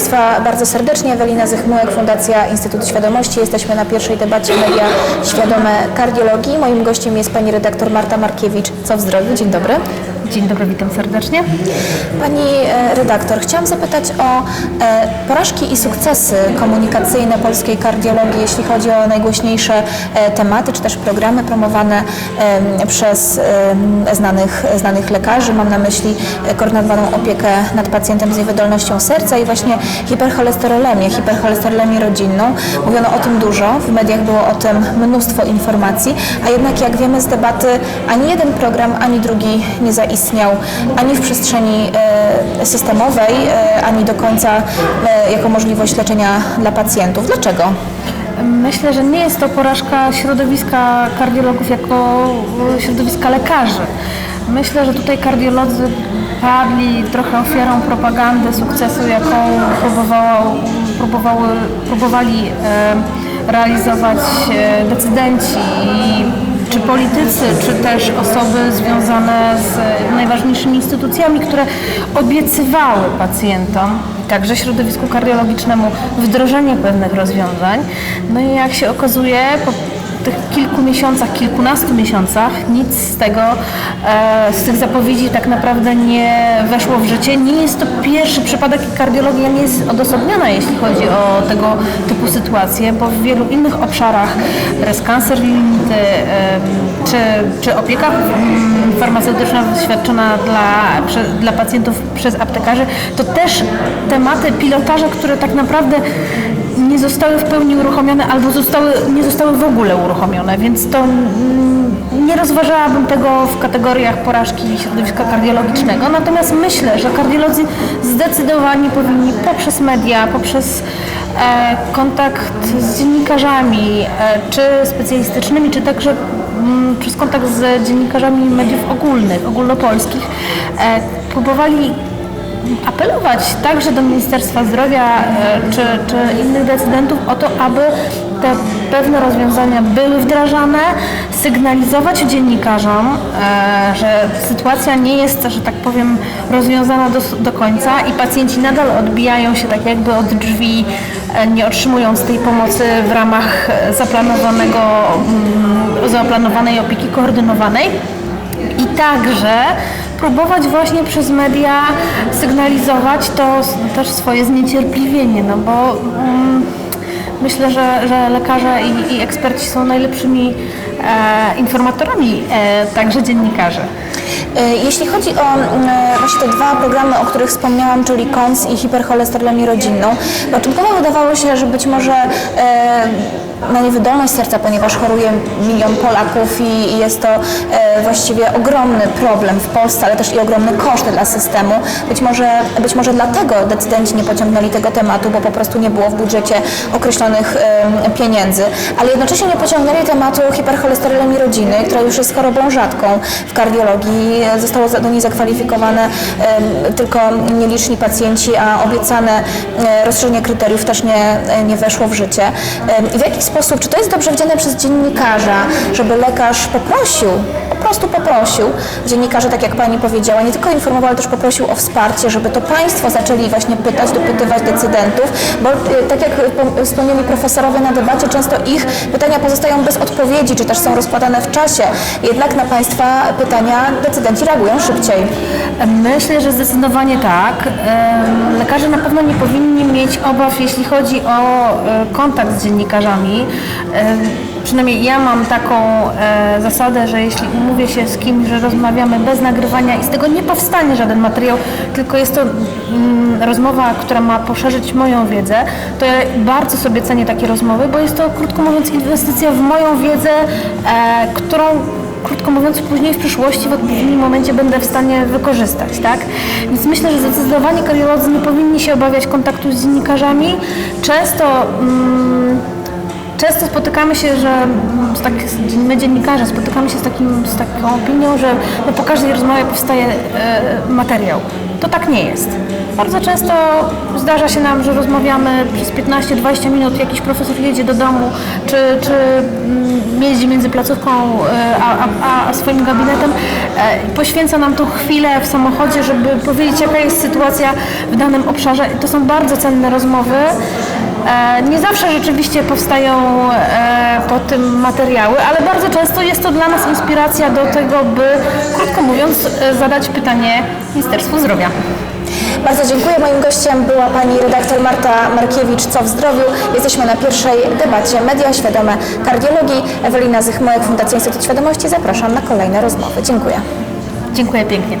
Państwa bardzo serdecznie. Ewelina Zychmułek, Fundacja Instytut Świadomości. Jesteśmy na pierwszej debacie Media Świadome Kardiologii. Moim gościem jest pani redaktor Marta Markiewicz. Co w zdrowiu? Dzień dobry. Dzień dobry, witam serdecznie. Pani e, redaktor, chciałam zapytać o e, porażki i sukcesy komunikacyjne polskiej kardiologii, jeśli chodzi o najgłośniejsze e, tematy, czy też programy promowane przez znanych, znanych lekarzy. Mam na myśli koordynowaną opiekę nad pacjentem z niewydolnością serca i właśnie hipercholesterolemię, hipercholesterolemię rodzinną. Mówiono o tym dużo, w mediach było o tym mnóstwo informacji, a jednak jak wiemy z debaty, ani jeden program, ani drugi nie zaistniał, ani w przestrzeni e, systemowej, e, ani do końca e, jako możliwość leczenia dla pacjentów. Dlaczego? Myślę, że nie jest to porażka środowiska kardiologów jako środowiska lekarzy. Myślę, że tutaj kardiolodzy padli trochę ofiarą propagandy sukcesu, jaką próbowali realizować decydenci i czy politycy, czy też osoby związane z najważniejszymi instytucjami, które obiecywały pacjentom, także środowisku kardiologicznemu, wdrożenie pewnych rozwiązań. No i jak się okazuje, po tych kilku miesiącach, kilkunastu miesiącach nic z tego, e, z tych zapowiedzi tak naprawdę nie weszło w życie. Nie jest to pierwszy przypadek i kardiologia nie jest odosobniona, jeśli chodzi o tego typu sytuacje, bo w wielu innych obszarach, breast cancer limity, em, czy, czy opieka mm, farmaceutyczna świadczona dla, dla pacjentów przez aptekarzy, to też tematy pilotaże, które tak naprawdę nie zostały w pełni uruchomione albo zostały, nie zostały w ogóle uruchomione, więc to mm, nie rozważałabym tego w kategoriach porażki środowiska kardiologicznego. Natomiast myślę, że kardiolodzy zdecydowanie powinni poprzez media, poprzez e, kontakt z dziennikarzami, e, czy specjalistycznymi, czy także mm, przez kontakt z dziennikarzami mediów ogólnych, ogólnopolskich, e, próbowali apelować także do Ministerstwa Zdrowia e, czy, czy innych decydentów o to, aby te pewne rozwiązania były wdrażane, sygnalizować dziennikarzom, e, że sytuacja nie jest, że tak powiem, rozwiązana do, do końca i pacjenci nadal odbijają się tak jakby od drzwi, e, nie otrzymując tej pomocy w ramach zaplanowanego, mm, zaplanowanej opieki koordynowanej. I także próbować właśnie przez media sygnalizować to też swoje zniecierpliwienie, no bo mm, myślę, że, że lekarze i, i eksperci są najlepszymi e, informatorami, e, także dziennikarze. E, Jeśli chodzi o e, właśnie te dwa programy, o których wspomniałam, czyli KONS i hipercholesterolemię rodzinną, początkowo wydawało się, że być może e, na niewydolność serca, ponieważ choruje milion Polaków i, jest to e, właściwie ogromny problem w Polsce, ale też i ogromny koszt dla systemu. Być może, być może dlatego decydenci nie pociągnęli tego tematu, bo po prostu nie było w budżecie określonych pieniędzy, ale jednocześnie nie pociągnęli tematu hipercholesterolemii rodziny, która już jest chorobą rzadką w kardiologii. Zostało do niej zakwalifikowane tylko nieliczni pacjenci, a obiecane e, rozszerzenie kryteriów też nie, e, nie weszło w życie. W jaki sposób, czy to jest dobrze widziane przez dziennikarza, żeby lekarz poprosił, po prostu poprosił dziennikarza, tak jak Pani powiedziała, nie tylko informował, ale też poprosił o wsparcie, żeby to Państwo zaczęli właśnie pytać, dopytywać decydentów, bo e, tak jak po- wspomnieli profesorowie na debacie, często ich pytania pozostają bez odpowiedzi, czy też są rozkładane w czasie. Jednak na Państwa pytania decydenci reagują szybciej. Myślę, że zdecydowanie tak. Em, Lekarze na pewno nie powinni mieć obaw, jeśli chodzi o e, kontakt z dziennikarzami. Em, Przynajmniej ja mam taką e, zasadę, że jeśli umówię się z kimś, że rozmawiamy bez nagrywania i z tego nie powstanie żaden materiał, tylko jest to mm, rozmowa, która ma poszerzyć moją wiedzę, to ja bardzo sobie cenię takie rozmowy, bo jest to, krótko mówiąc, inwestycja w moją wiedzę, e, którą krótko mówiąc, później w przyszłości w odpowiednim momencie będę w stanie wykorzystać, tak? Więc myślę, że zdecydowanie kardiolodzy nie powinni się obawiać kontaktu z dziennikarzami. Często, mm, często spotykamy się, że z tak, my dziennikarze spotykamy się z, takim, z taką opinią, że no, po każdej rozmowie powstaje e, materiał. to tak nie jest. Bardzo często zdarza się nam, że rozmawiamy przez 15-20 minut, jakiś profesor jedzie do domu, czy, czy mm, jeździ między placówką e, a, a, a swoim gabinetem, e, poświęca nam tu chwilę w samochodzie, żeby powiedzieć, jaka jest sytuacja w danym obszarze. To są bardzo cenne rozmowy. E, Nie zawsze rzeczywiście powstają e, po tym materiały, ale bardzo często jest to dla nas inspiracja do tego, by, krótko mówiąc, e, zadać pytanie Ministerstwu Zdrowia. Bardzo dziękuję. Moim gościem była pani redaktor Marta Markiewicz, Co w zdrowiu. Jesteśmy na pierwszej debacie Media Świadome Kardiologii. Ewelina Zychmojek, Fundacja Instytut Świadomości. Zapraszam na kolejne rozmowy. Dziękuję. Dziękuję pięknie.